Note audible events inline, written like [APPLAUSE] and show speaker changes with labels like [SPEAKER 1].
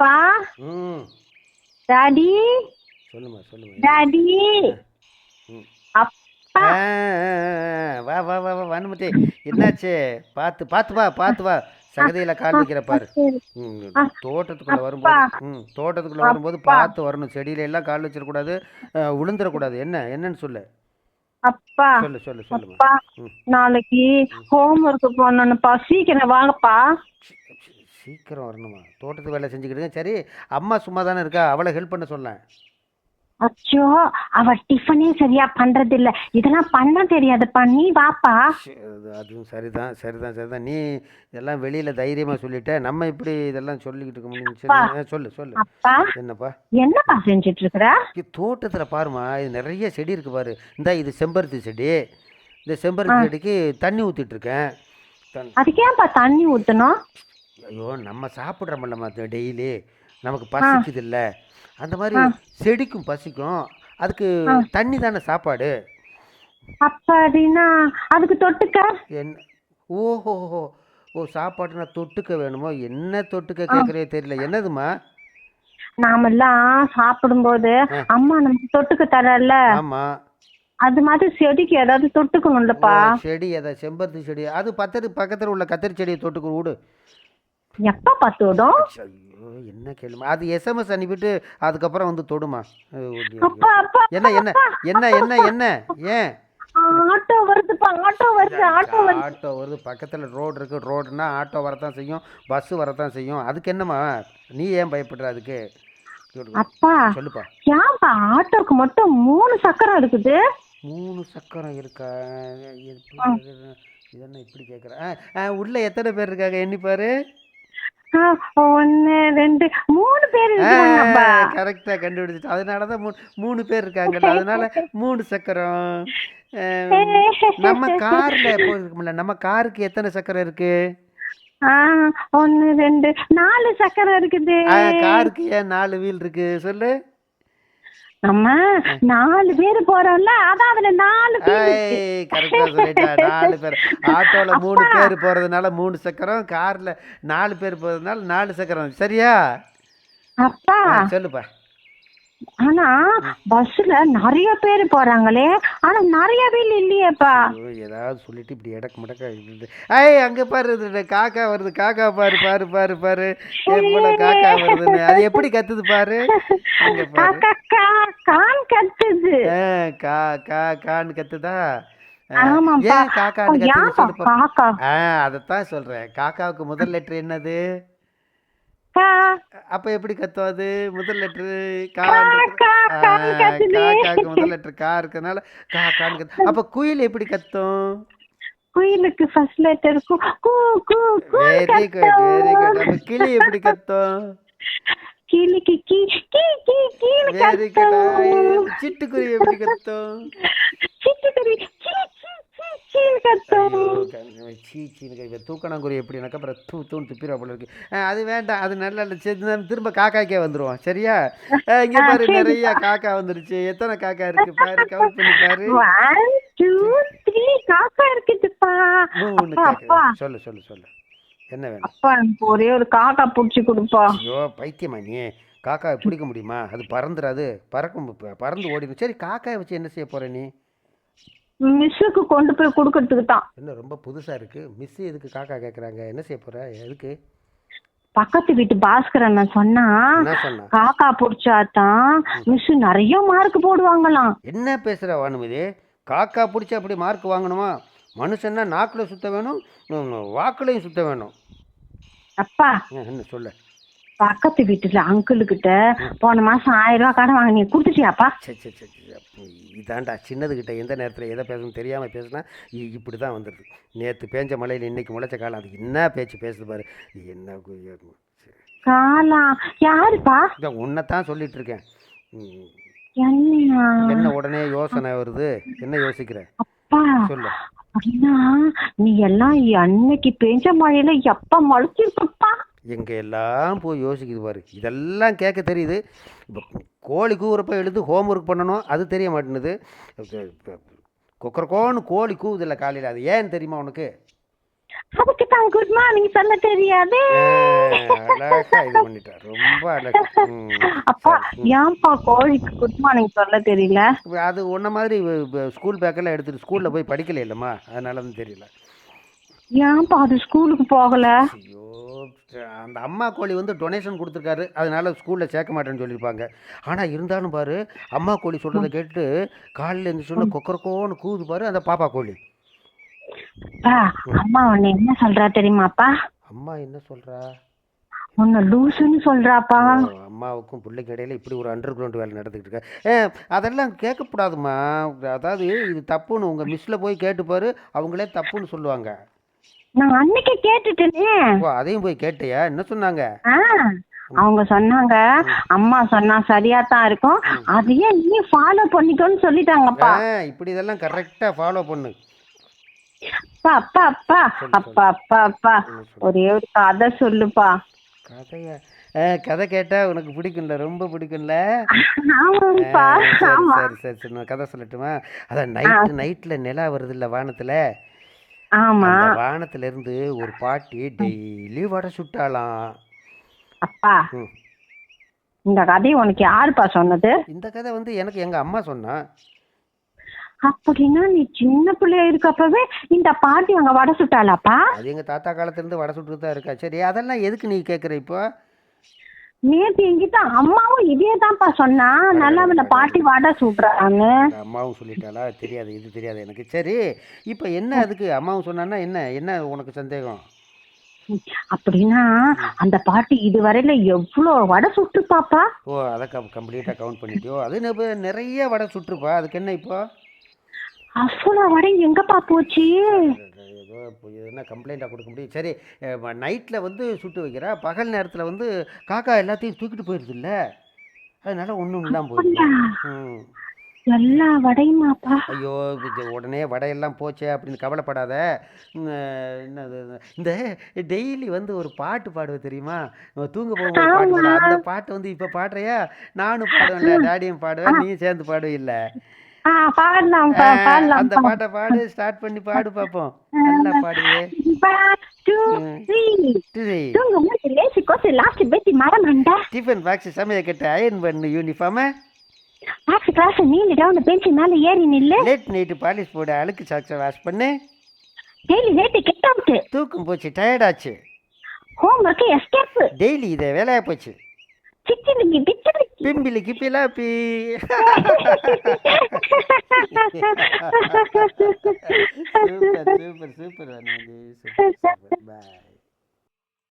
[SPEAKER 1] அப்பா
[SPEAKER 2] ம்.
[SPEAKER 1] டாடி
[SPEAKER 2] சொல்லுமா சொல்லுமா
[SPEAKER 1] டாடி. அப்பா.
[SPEAKER 2] வா வா வா வா வனுமதி என்னாச்சு? பார்த்து பார்த்து வா பார்த்து வா. சகதியில கால் வைக்கிற பாரு. தோட்டத்துக்குள்ள வரும்போது ம் தோட்டத்துக்குள்ள வரும்போது பார்த்து வரணும். செடியில எல்லாம் கால் வச்சிடக்கூடாது. விழுந்துடக்கூடாது என்ன என்னன்னு சொல்லு.
[SPEAKER 1] அப்பா.
[SPEAKER 2] சொல்லு சொல்லு ம்.
[SPEAKER 1] நாளைக்கு ஹோம் ஒர்க் போடணும்ப்பா சீக்கிரம் வாங்கப்பா.
[SPEAKER 2] சீக்கிரம் வரணுமா? தோட்டத்து வேலை செஞ்சுக்கிட்டு சரி அம்மா சும்மா தானே இருக்கா? அவளை ஹெல்ப் பண்ண சொல்லேன்.
[SPEAKER 1] அச்சோ அவ டிஃபனே சரியா பண்றது இல்ல இதெல்லாம் பண்ண தெரியாதுப்பா. நீ வாப்பா.
[SPEAKER 2] அதுவும் சரிதான் சரிதான் சரிதான். நீ இதெல்லாம் வெளியில தைரியமா சொல்லிட்ட. நம்ம இப்படி இதெல்லாம் சொல்லிக்கிட்டு இருக்க முடியும்? சொல்லு சொல்லு.
[SPEAKER 1] அப்பா.
[SPEAKER 2] என்னப்பா?
[SPEAKER 1] என்னப்பா செஞ்சுட்டு இருக்கிற
[SPEAKER 2] தோட்டத்தில் பாருமா இது நிறைய செடி இருக்கு பாரு. இந்த இது செம்பருத்தி செடி. இந்த செம்பருத்தி செடிக்கு தண்ணி ஊத்திட்டு இருக்கேன்.
[SPEAKER 1] அதுக்கு ஏன்பா தண்ணி ஊத்தணும்?
[SPEAKER 2] ஐயோ நம்ம சாப்பிட்றோம்லம்மா டெய்லி. நமக்கு பசிக்குது இல்ல அந்த மாதிரி செடிக்கும் பசிக்கும். அதுக்கு தண்ணி தானே சாப்பாடு?
[SPEAKER 1] அப்படின்னா அதுக்கு தொட்டுக்க?
[SPEAKER 2] என்ன ஓஹோ ஓ சாப்பாடுனா தொட்டுக்க வேணுமோ? என்ன தொட்டுக்க கேட்குறே தெரியல. என்னதுமா
[SPEAKER 1] நாமெல்லாம் சாப்பிடும்போது அம்மா நமக்கு தொட்டுக்க தரல.
[SPEAKER 2] ஆமா.
[SPEAKER 1] அது மாதிரி செடிக்கு ஏதாவது தொட்டுக்கணும்லப்பா.
[SPEAKER 2] செடி அதை செம்பருத்தி செடி அது பத்தடி பக்கத்தில் உள்ள கத்திரி செடியை தொட்டுக்கு விடு.
[SPEAKER 1] எப்ப பத்து விடும்
[SPEAKER 2] என்ன கேளுமா? அது எஸ்எம்எஸ் அனுப்பிட்டு அதுக்கப்புறம் வந்து தொடுமா? என்ன என்ன என்ன என்ன என்ன? ஏன்?
[SPEAKER 1] ஆட்டோ வருதுப்பா ஆட்டோ வருது ஆட்டோ வருது.
[SPEAKER 2] ஆட்டோ வருது. பக்கத்தில் ரோடு இருக்கு. ரோடுனா ஆட்டோ வரத்தான் செய்யும். பஸ் வரத்தான் செய்யும். அதுக்கு என்னம்மா? நீ ஏன் பயப்படுற அதுக்கு?
[SPEAKER 1] அப்பா
[SPEAKER 2] சொல்லுப்பா.
[SPEAKER 1] ஏன்பா ஆட்டோக்கு மட்டும் மூணு சக்கரம் இருக்குது?
[SPEAKER 2] மூணு சக்கரம் இருக்கா? இதென்ன இப்படி கேட்குறேன் உள்ள எத்தனை பேர் இருக்காங்க? எண்ணி பாரு
[SPEAKER 1] ஆ, ஒண்ணு ரெண்டு மூணு பேர்
[SPEAKER 2] கரெக்டாக கண்டுபிடிச்சிட்டு அதனால தான் மூணு மூணு பேர் இருக்காங்கல்ல. [LAUGHS] அதனால மூணு சக்கரம். அஹ், நம்ம கார்ல இருக்கும்ல? நம்ம காருக்கு எத்தனை சக்கரம் இருக்கு?
[SPEAKER 1] ஆ, ஒண்ணு ரெண்டு நாலு சக்கரம் இருக்குது.
[SPEAKER 2] காருக்கு ஏன் நாலு வீல் இருக்கு? சொல்லு.
[SPEAKER 1] நம்ம நாலு பேர் போறோம்ல அதான் அதுல நாலு பேர்.
[SPEAKER 2] கரெக்டா சொல்லிட்டா. நாலு பேர். ஆட்டோல மூணு பேர் போறதுனால மூணு சக்கரம் கார்ல நாலு பேர் போறதுனால நாலு சக்கரம். சரியா?
[SPEAKER 1] அப்பா.
[SPEAKER 2] சொல்லுப்பா.
[SPEAKER 1] ஆனா பஸ்ல நிறைய பேர் போறாங்களே. ஆனா நிறைய வீல் இல்லையேப்பா
[SPEAKER 2] ஏதாவது சொல்லிட்டு இப்படி இடக்கு முடக்க இருக்குது. ஐய் அங்க பாரு காக்கா வருது. காக்கா பாரு பாரு பாரு பாரு. காக்கா வருதுன்னு. அது எப்படி கத்துது பாரு? பாரு.
[SPEAKER 1] காக்கா கான் கத்துது.
[SPEAKER 2] கா கா கான்னு கத்துதா? ஆ,
[SPEAKER 1] ஆமாப்பா
[SPEAKER 2] ஏன்
[SPEAKER 1] காக்கா?
[SPEAKER 2] ஆ அதைத்தான் சொல்றேன். காக்காவுக்கு முதல் லெட்டர் என்னது?
[SPEAKER 1] கா.
[SPEAKER 2] அப்ப எப்படி கத்தும் அது? முதல் லெட்டர்
[SPEAKER 1] கா,
[SPEAKER 2] கா
[SPEAKER 1] கா.
[SPEAKER 2] காக்காக்கு முதல் லெட்டர் கா இருக்கறனால கா கான்னு கத்து அப்ப குயில் எப்படி கத்தும்?
[SPEAKER 1] குயிலுக்கு ஃபர்ஸ்ட் லெட்டர் கு கு கு கு
[SPEAKER 2] வெரி குட் வெரி குட் அப்ப கிளி எப்படி கத்தும்?
[SPEAKER 1] கிளிக்கு கீ கீ கீ கீனு
[SPEAKER 2] வெரி குட் சிட்டுக்குருவி எப்படி கத்தும்?
[SPEAKER 1] சிட்டுக்குருவி சீ சீனு கத்தும்
[SPEAKER 2] கை தூக்கணாங்குருவி எப்படினாக்கா அப்புறம் தூ தூண் துப்பிடுவா போல இருக்கு. அது வேண்டாம். அது நல்ல சரி திரும்ப காக்காக்கே வந்துருவோம். சரியா? இங்க பாரு நிறைய காக்கா வந்துருச்சு. எத்தனை காக்கா இருக்கு? பாரு கவுண்ட் பண்ணி பாரு.
[SPEAKER 1] காக்கா இருக்குதுப்பா.
[SPEAKER 2] சொல்லு சொல்லு சொல்லு. என்ன வேணும்?
[SPEAKER 1] அப்பா எனக்கு ஒரே ஒரு காக்கா புடிச்சு கொடுப்பா.
[SPEAKER 2] ஐயோ பைத்தியமா நீ? காக்காவை பிடிக்க முடியுமா? அது பறந்துடாது பறக்கும் பறந்து ஓடிடும் சரி காக்காயை வச்சு என்ன செய்ய போற நீ?
[SPEAKER 1] மிஸ்ஸுக்கு கொண்டு போய் கொடுக்கறதுக்கு தான்
[SPEAKER 2] என்ன ரொம்ப புதுசா இருக்கு? மிஸ் எதுக்கு காக்கா கேக்குறாங்க? என்ன செய்ய போற? எதுக்கு?
[SPEAKER 1] பக்கத்து வீட்டு பாஸ்கரன் நான் சொன்னா காக்கா புடிச்சாதான் மிஸ் நிறைய மார்க் போடுவாங்களாம்.
[SPEAKER 2] என்ன பேசுற வானுமதி? காக்கா பிடிச்சி அப்படி மார்க் வாங்கணுமா? மனுஷன்னா நாக்கில் சுத்த வேணும் வாக்குலையும் சுத்த வேணும்.
[SPEAKER 1] அப்பா
[SPEAKER 2] என்ன சொல்ல?
[SPEAKER 1] பக்கத்து வீட்டுல அங்கிள் கிட்ட போன மாசம் ஆயிரம் ரூபாய் கடன் வாங்க நீ கொடுத்துட்டியாப்பா?
[SPEAKER 2] சரி சரி சரி இதாண்டா சின்னதுகிட்ட எந்த நேரத்தில் எதை பேசணும் தெரியாமல் பேசுனா இப்படி தான் வந்துடுது நேற்று பேஞ்ச மழையில் இன்னைக்கு முளைச்ச காலம். அது என்ன பேச்சு பேசுது பாரு. என்ன.
[SPEAKER 1] காலா? யாருப்பா?
[SPEAKER 2] இதான் உன்னைத்தான் சொல்லிட்டு இருக்கேன் என்ன உடனே யோசனை வருது? என்ன யோசிக்கிற?
[SPEAKER 1] அப்பா
[SPEAKER 2] சொல்லு.
[SPEAKER 1] அப்படின்னா நீ எல்லாம் அன்னைக்கு பெஞ்ச மழையில எப்ப முளைச்சிருப்பா
[SPEAKER 2] எங்க எல்லாம் போய் யோசிக்குது பாரு. இதெல்லாம் கேட்க தெரியுது. இப்போ கோழி கூவுறப்ப எழுந்து ஹோம்ஒர்க் பண்ணணும் அது தெரிய மாட்டேனுது கொக்கரக்கோன்னு கோழி கூவுதில்ல காலையில். அது ஏன்னு தெரியுமா உனக்கு?
[SPEAKER 1] அதுக்கு தான் குட் மார்னிங் சொல்ல தெரியாது.
[SPEAKER 2] ரொம்ப.
[SPEAKER 1] அப்பா ஏன்பா கோழிக்கு குட் மார்னிங் சொல்ல தெரியல?
[SPEAKER 2] அது உன்ன மாதிரி ஸ்கூல் பேக்கெல்லாம் எடுத்துட்டு ஸ்கூல்ல போய் படிக்கல இல்லம்மா அதனால தான் தெரியல.
[SPEAKER 1] ஏன்பா அது ஸ்கூலுக்கு போகல?
[SPEAKER 2] ஐயோ. அந்த அம்மா கோழி வந்து டொனேஷன் கொடுத்துருக்காரு. அதனால ஸ்கூலில் சேர்க்க மாட்டேன்னு சொல்லியிருப்பாங்க. ஆனால் இருந்தாலும் பாரு அம்மா கோழி சொல்கிறத கேட்டு காலையில் இருந்து சொன்ன கொக்கரக்கோன்னு கூவுது பாரு அந்த பாப்பா கோழி.
[SPEAKER 1] அம்மா உன்னை என்ன சொல்றா தெரியுமாப்பா?
[SPEAKER 2] அம்மா என்ன சொல்கிறா
[SPEAKER 1] உன்னை லூசுன்னு சொல்றாப்பா.
[SPEAKER 2] அம்மாவுக்கும் பிள்ளைக்கு இடையில இப்படி ஒரு அண்டர் கிரவுண்ட் வேலை நடந்துக்கிட்டு இருக்கா. ஏ அதெல்லாம் கேட்கக்கூடாதும்மா. அதாவது இது தப்புன்னு உங்கள் மிஸ்ஸில் போய் கேட்டு பாரு அவங்களே தப்புன்னு சொல்லுவாங்க.
[SPEAKER 1] நான் அன்னைக்கு கேட்டுட்டேனே.
[SPEAKER 2] ஓ அதையும் போய் கேட்டியா? என்ன சொன்னாங்க?
[SPEAKER 1] அவங்க சொன்னாங்க. அம்மா சொன்னா சரியா தான் இருக்கும் அதையே நீ ஃபாலோ பண்ணிக்கோன்னு சொல்லிட்டாங்கப்பா.
[SPEAKER 2] இப்படி இதெல்லாம் கரெக்டாக ஃபாலோ பண்ணு.
[SPEAKER 1] அப்பா அப்பா அப்பா. அப்பா அப்பா அப்பா? ஒரே ஒரு கதை சொல்லுப்பா.
[SPEAKER 2] கதையா? கதை கேட்டால் உனக்கு பிடிக்கும்ல? ரொம்ப பிடிக்கும்ல? சரி சரி சரி சரி. கதை சொல்லட்டுமா? அதான் நைட்டு நைட்டில் நிலா வருது இல்லை வானத்தில்?
[SPEAKER 1] ஆமா.
[SPEAKER 2] அந்த வானத்துல இருந்து ஒரு பாட்டி டெய்லி வடை சுட்டாலாம்
[SPEAKER 1] அப்பா.
[SPEAKER 2] ம்.
[SPEAKER 1] இந்த கதையை உனக்கு யாருப்பா சொன்னது?
[SPEAKER 2] இந்த கதை வந்து எனக்கு எங்கள் அம்மா சொன்னா.
[SPEAKER 1] அப்படின்னா நீ சின்ன பிள்ளையா இருக்கப்பவே இந்த பாட்டி அங்க வடை சுட்டாளாப்பா?
[SPEAKER 2] அது எங்கள் தாத்தா காலத்துலேருந்து வடை சுட்டு தான் இருக்கா. சரி அதெல்லாம் எதுக்கு நீ கேட்குற இப்போ?
[SPEAKER 1] நேத்து என்கிட்ட அம்மாவும் இதே தான்ப்பா சொன்னா. நல்லா இந்த பாட்டி வடை சுடுறாங்க
[SPEAKER 2] எங்க அம்மாவும் சொல்லிட்டாளா? தெரியாது இது தெரியாது எனக்கு. சரி இப்போ என்ன அதுக்கு? அம்மாவும் சொன்னான்னா என்ன? என்ன உனக்கு சந்தேகம்?
[SPEAKER 1] அப்படின்னா அந்த பாட்டி இதுவரையில எவ்வளோ வடை சுட்டுப்பாப்பா?
[SPEAKER 2] ஓ அதை கம் கம்ப்ளீட்டாக கவுண்ட் பண்ணிட்டியோ? அது நிறைய வடை சுட்டுருப்பா. அதுக்கு என்ன இப்போ?
[SPEAKER 1] அவ்வளோ வடை எங்கப்பா போச்சு?
[SPEAKER 2] இப்போ என்ன கம்ப்ளைண்ட்டாக கொடுக்க முடியும்? சரி நைட்டில் வந்து சுட்டு வைக்கிறா. பகல் நேரத்தில் வந்து காக்கா எல்லாத்தையும் தூக்கிட்டு போயிடுதுல்ல அதனால ஒன்றும் இல்லாமல் போயிடுது ம்.
[SPEAKER 1] எல்லா வடையுமாப்பா?
[SPEAKER 2] ஐயோ உடனே வடையெல்லாம் போச்சே அப்படின்னு கவலைப்படாத. என்னது இந்த டெய்லி வந்து ஒரு பாட்டு பாடுவ தெரியுமா? தூங்க போகும்போது பாட்டு. அந்த பாட்டு வந்து இப்போ பாடுறியா? நானும் பாடுவேன்ல டாடியும் பாடுவேன் நீயும் சேர்ந்து பாடுவில்ல
[SPEAKER 1] ஆ பாடலாம்ப்பா
[SPEAKER 2] ஆ, அந்த பாட்டை பாடு ஸ்டார்ட் பண்ணி பாடு பார்ப்போம் நல்லா பாடுவே டிஃபன் பாக்ஸ் சமைய கட்ட அயன் பண்ணு யூனிஃபார்மை
[SPEAKER 1] ஆக்ஸ் கிளாஸ் நீங்க டவுன் பெஞ்சு மேல ஏறி நில்லு.
[SPEAKER 2] லேட் நைட்டு பாலிஷ் போடு அழுக்கு சாக்ஸை வாஷ் பண்ணு.
[SPEAKER 1] டெய்லி கெட் அவுட்
[SPEAKER 2] தூக்கம் போச்சு டயர்டாச்சு
[SPEAKER 1] ஹோம் ஒர்க் எஸ்கேப்
[SPEAKER 2] டெய்லி இதை வேலையா போச்சு.
[SPEAKER 1] Cici lagi
[SPEAKER 2] bicara. Pim bila kipi lapi. super, super, super. Anak-anak. Super, super.